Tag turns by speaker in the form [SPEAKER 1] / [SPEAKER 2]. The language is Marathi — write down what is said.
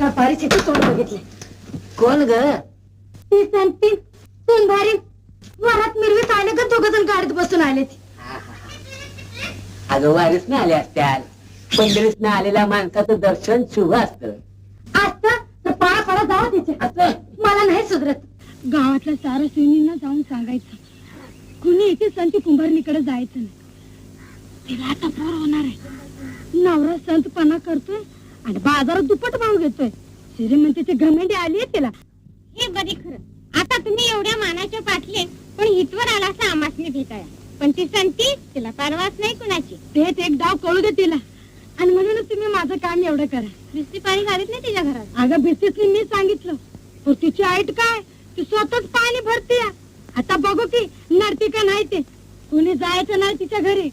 [SPEAKER 1] पारीचे तोंड बघितले
[SPEAKER 2] कोण ग?
[SPEAKER 1] ती संती सून भारी वरात मिरवीत आले का दोघ जण गाडीत बसून आले ती?
[SPEAKER 2] अगं वारीस आले असत्याल. पंढरीस आलेल्या माणसाचं दर्शन शुभ असत.
[SPEAKER 1] आता तर पाया पडा जावा तिचे
[SPEAKER 2] असं?
[SPEAKER 1] मला नाही सुधरत. गावातल्या सारा सुनींना जाऊन सांगायचं. कुणी इथे संत कुंभारणीकडे जायचं नाही. तिला आता पोर होणार आहे. नवरा संतपणा करतोय आणि बाजारात दुप्पट भाव घेतोय. श्रीमंतीची घमेंडी आली आहे तिला.
[SPEAKER 3] हे बरी खरं. आता तुम्ही एवढ्या मानाच्या पाठले पण हितवर आला असं आमासने भेटाया पण ती संती तिला परवाच नाही कुणाची.
[SPEAKER 1] तेच एक डाव कळू दे तिला. आणि म्हणूनच तुम्ही माझं काम एवढं करा.
[SPEAKER 3] नुसती पाणी घालीत नाही तिच्या घरात?
[SPEAKER 1] अगं बिस्तीसनी मी सांगितलं. तर तिची आईट काय? ती स्वतःच पाणी भरते आता बघू की नरती का नाही ते. कुणी जायचं नाही तिच्या घरी.